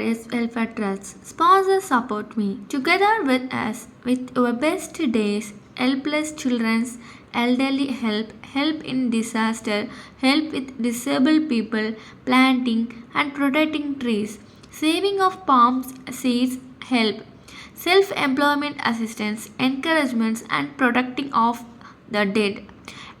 Various Welfare Trusts Sponsors support me. Together with us, with our best days, helpless children's elderly help, help in disaster, help with disabled people, planting and protecting trees, saving of palms seeds, help, self-employment assistance, encouragements and protecting of the dead.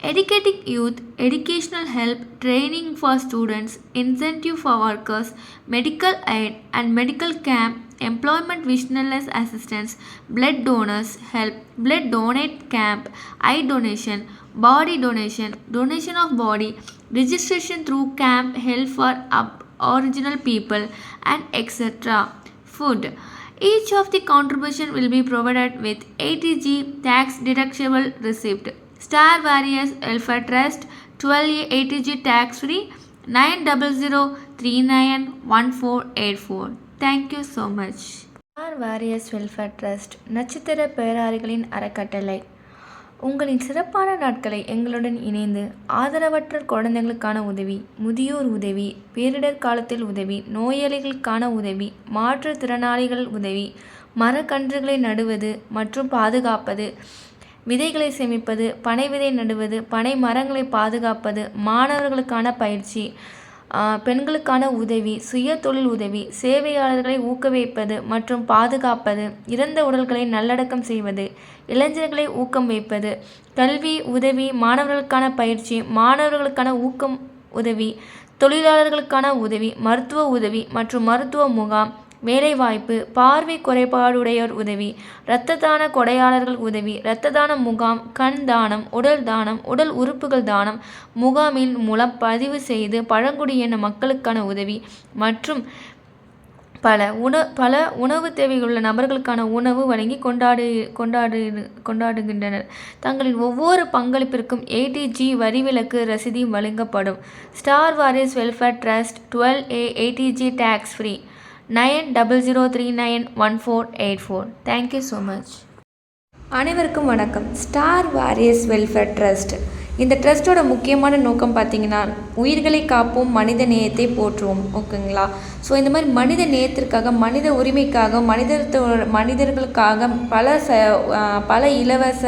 Educating youth, educational help, training for students, incentive for workers, medical aid and medical camp, employment visionless assistance, blood donors help, blood donate camp, eye donation, body donation, donation of body, registration through camp, help for ab- original people and etc. Food. Each of the contribution will be provided with 80G tax deductible receipt. Star warriors welfare trust twelve eighty G tax free nine double zero three nine one four eight four thank you so much star warriors welfare trust நட்சத்திர பேராரிகளின் அறக்கட்டளை. உங்களின் சிறப்பான நாட்களை எங்களுடன் இணைந்து ஆதரவற்ற குழந்தைகளுக்கான உதவி முதியோர் உதவி பேரிடர் காலத்தில் உதவி நோயாளிகளுக்கான உதவி மாற்றுத்திறனாளிகள் உதவி மரக்கன்றுகளை நடுவது மற்றும் பாதுகாப்பது விதைகளை சேமிப்பது பனை விதை நடுவது பனை மரங்களை பாதுகாப்பது மாணவர்களுக்கான பயிற்சி பெண்களுக்கான உதவி சுய தொழில் உதவி சேவையாளர்களை ஊக்குவிப்பது மற்றும் பாதுகாப்பது இறந்த உடல்களை நல்லடக்கம் செய்வது இளைஞர்களை ஊக்கம் வைப்பது கல்வி உதவி மாணவர்களுக்கான பயிற்சி மாணவர்களுக்கான ஊக்கம் உதவி தொழிலாளர்களுக்கான உதவி மருத்துவ உதவி மற்றும் மருத்துவ முகாம் வேலைவாய்ப்பு பார்வை குறைபாடுடையோர் உதவி இரத்த தான கொடையாளர்கள் உதவி இரத்த தான முகாம் கண் தானம் உடல் தானம் உடல் உறுப்புகள் தானம் முகாமின் மூலம் பதிவு செய்து பழங்குடியின மக்களுக்கான உதவி மற்றும் பல உண பல உணவு தேவையுள்ள நபர்களுக்கான உணவு வழங்கி கொண்டாடு கொண்டாடு கொண்டாடுகின்றனர். தங்களின் ஒவ்வொரு பங்களிப்பிற்கும் ஏடிஜி வரிவிலக்கு ரசீதி வழங்கப்படும். Star warriors welfare trust twelve A eighty G tax free nine double zero three nine one four eight four. Thank you so much அனைவருக்கும் வணக்கம். ஸ்டார் வாரியர்ஸ் வெல்ஃபேர் ட்ரஸ்ட் இந்த ட்ரஸ்ட்டோட முக்கியமான நோக்கம் பார்த்தீங்கன்னா உயிர்களை காப்போம் மனித நேயத்தை போற்றுவோம். ஓகேங்களா? ஸோ இந்த மாதிரி மனித நேயத்திற்காக மனித உரிமைக்காக மனிதத்தோட மனிதர்களுக்காக பல ச பல இலவச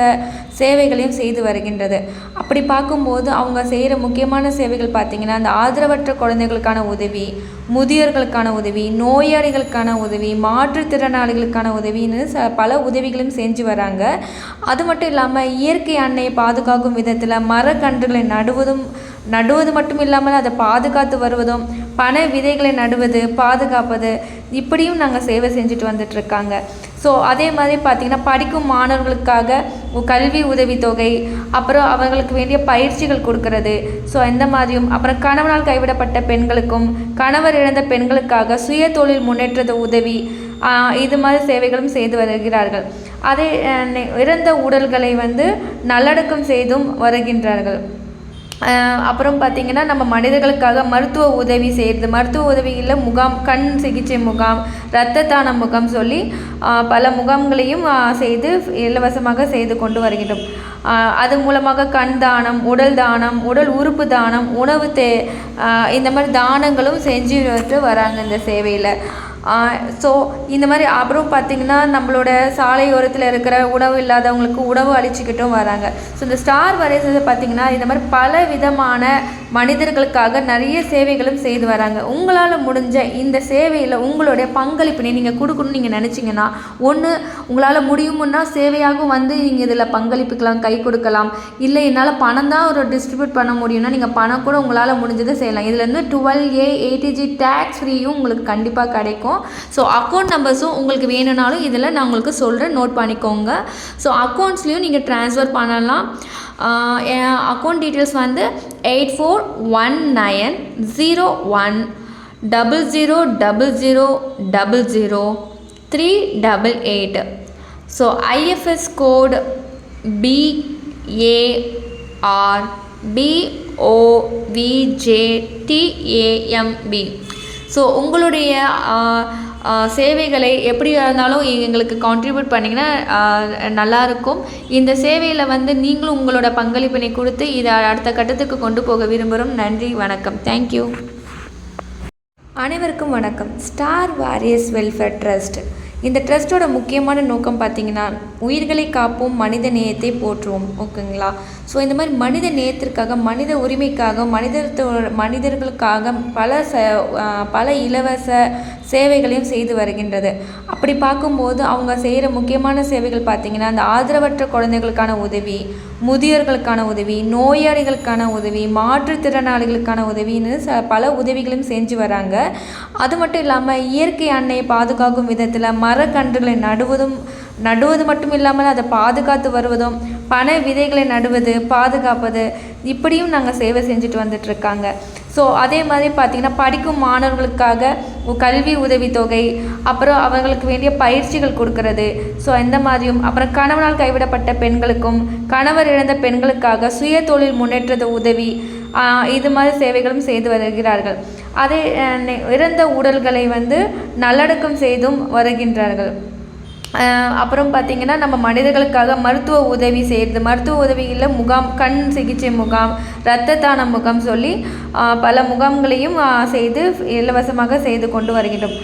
சேவைகளையும் செய்து வருகின்றது. அப்படி பார்க்கும்போது அவங்க செய்கிற முக்கியமான சேவைகள் பார்த்திங்கன்னா அந்த ஆதரவற்ற குழந்தைகளுக்கான உதவி முதியோர்களுக்கான உதவி நோயாளிகளுக்கான உதவி மாற்றுத்திறனாளிகளுக்கான உதவின்னு ச பல உதவிகளையும் செஞ்சு வராங்க. அது மட்டும் இல்லாமல் இயற்கை அன்னையை பாதுகாக்கும் விதத்தில் மரக்கன்றுகளை நடுவதும் நடுவது மட்டும் இல்லாமல் அதை பாதுகாத்து வருவதும் பனை விதைகளை நடுவது பாதுகாப்பது இப்படியும் நாங்கள் சேவை செஞ்சுட்டு வந்துட்டுருக்காங்க ஸோ அதே மாதிரி பார்த்திங்கன்னா படிக்கும் மாணவர்களுக்காக கல்வி உதவித்தொகை அப்புறம் அவர்களுக்கு வேண்டிய பயிற்சிகள் கொடுக்கறது. ஸோ இந்த மாதிரியும் அப்புறம் கணவனால் கைவிடப்பட்ட பெண்களுக்கும் கணவர் இழந்த பெண்களுக்காக சுய தொழில் முன்னேற்றது உதவி இது மாதிரி சேவைகளும் செய்து வருகிறார்கள். அதே இறந்த உடல்களை வந்து நல்லடக்கம் செய்தும் வருகின்றார்கள். அப்புறம் பார்த்திங்கன்னா நம்ம மனிதர்களுக்காக மருத்துவ உதவி செய்கிறது மருத்துவ உதவிகளில் முகாம் கண் சிகிச்சை முகாம் இரத்த தான முகாம் சொல்லி பல முகாம்களையும் செய்து இலவசமாக செய்து கொண்டு வருகின்றோம். அது மூலமாக கண் தானம் உடல் தானம் உடல் உறுப்பு தானம் உணவு தே இந்த மாதிரி தானங்களும் செஞ்சு வராங்க இந்த சேவையில். ஸோ இந்த மாதிரி அப்புறம் பார்த்திங்கன்னா நம்மளோட சாலையோரத்தில் இருக்கிற உணவு இல்லாதவங்களுக்கு உணவு அழிச்சிக்கிட்டும் வராங்க. ஸோ இந்த ஸ்டார் வரைசதை பார்த்திங்கன்னா இந்த மாதிரி பல விதமான மனிதர்களுக்காக நிறைய சேவைகளும் செய்து வராங்க. உங்களால் முடிஞ்ச இந்த சேவையில் உங்களுடைய பங்களிப்பினை நீங்கள் கொடுக்கணும்னு நீங்கள் நினச்சிங்கன்னா ஒன்று உங்களால் முடியுமுன்னா சேவையாகவும் வந்து நீங்கள் இதில் பங்களிப்புக்கலாம் கை கொடுக்கலாம். இல்லை என்னால் பணம் தான் ஒரு டிஸ்ட்ரிபியூட் பண்ண முடியும்னா நீங்கள் பணம் கூட உங்களால் முடிஞ்சதை செய்யலாம். இதில் twelve A eighty G tax ஃப்ரீயும் உங்களுக்கு கண்டிப்பாக கிடைக்கும். இருக்கும் ஸோ அக்கௌண்ட் நம்பர்ஸும் உங்களுக்கு வேணும்னாலும் இதில் நான் உங்களுக்கு சொல்கிறேன் நோட் பண்ணிக்கோங்க. ஸோ அக்கௌண்ட்ஸ்லேயும் நீங்கள் ட்ரான்ஸ்ஃபர் பண்ணலாம். என் அக்கௌண்ட் டீட்டெயில்ஸ் வந்து eight four one nine zero one double zero double zero double zero three double eight so IFS code BAR BOVJDAMP so உங்களுடைய சேவைகளை எப்படியா இருந்தாலும் எங்களுக்கு கான்ட்ரிபியூட் பண்ணிங்கன்னா நல்லாயிருக்கும் இந்த சேவையில் வந்து நீங்களும் உங்களோட பங்களிப்பினை கொடுத்து இதை அடுத்த கட்டத்துக்கு கொண்டு போக விரும்புகிறோம் நன்றி வணக்கம். தேங்க்யூ அனைவருக்கும் வணக்கம். ஸ்டார் வாரியஸ் வெல்ஃபேர் ட்ரஸ்ட் இந்த ட்ரஸ்ட்டோட முக்கியமான நோக்கம் பார்த்தீங்கன்னா உயிர்களை காப்போம் மனித நேயத்தை போற்றுவோம். ஓகேங்களா? ஸோ இந்த மாதிரி மனித நேயத்திற்காக மனித உரிமைக்காக மனிதத்தோ மனிதர்களுக்காக பல ச பல இலவச சேவைகளையும் செய்து வருகின்றது. அப்படி பார்க்கும்போது அவங்க செய்கிற முக்கியமான சேவைகள் பார்த்திங்கன்னா அந்த ஆதரவற்ற குழந்தைகளுக்கான உதவி முதியோர்களுக்கான உதவி நோயாளிகளுக்கான உதவி மாற்றுத்திறனாளிகளுக்கான உதவின்னு ச பல உதவிகளும் செஞ்சு வராங்க. அது மட்டும் இல்லாமல் இயற்கை அன்னையை பாதுகாக்கும் விதத்தில் மரக்கன்றுகளை நடுவதும் நடுவது மட்டும் இல்லாமல் அதை பாதுகாத்து வருவதும் பனை விதைகளை நடுவது பாதுகாப்பது இப்படியும் நாங்கள் சேவை செஞ்சுட்டு வந்துட்டுருக்காங்க. ஸோ அதே மாதிரி பார்த்திங்கன்னா படிக்கும் மாணவர்களுக்காக கல்வி உதவித்தொகை அப்புறம் அவர்களுக்கு வேண்டிய பயிற்சிகள் கொடுக்கறது. ஸோ இந்த மாதிரியும் அப்புறம் கணவனால் கைவிடப்பட்ட பெண்களுக்கும் கணவர் இழந்த பெண்களுக்காக சுய தொழில் முன்னேற்றத உதவி இது மாதிரி சேவைகளும் செய்து வருகிறார்கள். அதே இறந்த உடல்களை வந்து நல்லடக்கம் செய்தும் வருகின்றார்கள். அப்புறம் பார்த்திங்கன்னா நம்ம மனிதர்களுக்காக மருத்துவ உதவி செய்கிறது மருத்துவ உதவியில் முகாம் கண் சிகிச்சை முகாம் இரத்த தான முகாம் சொல்லி பல முகாம்களையும் செய்து இலவசமாக செய்து கொண்டு வருகின்றோம்.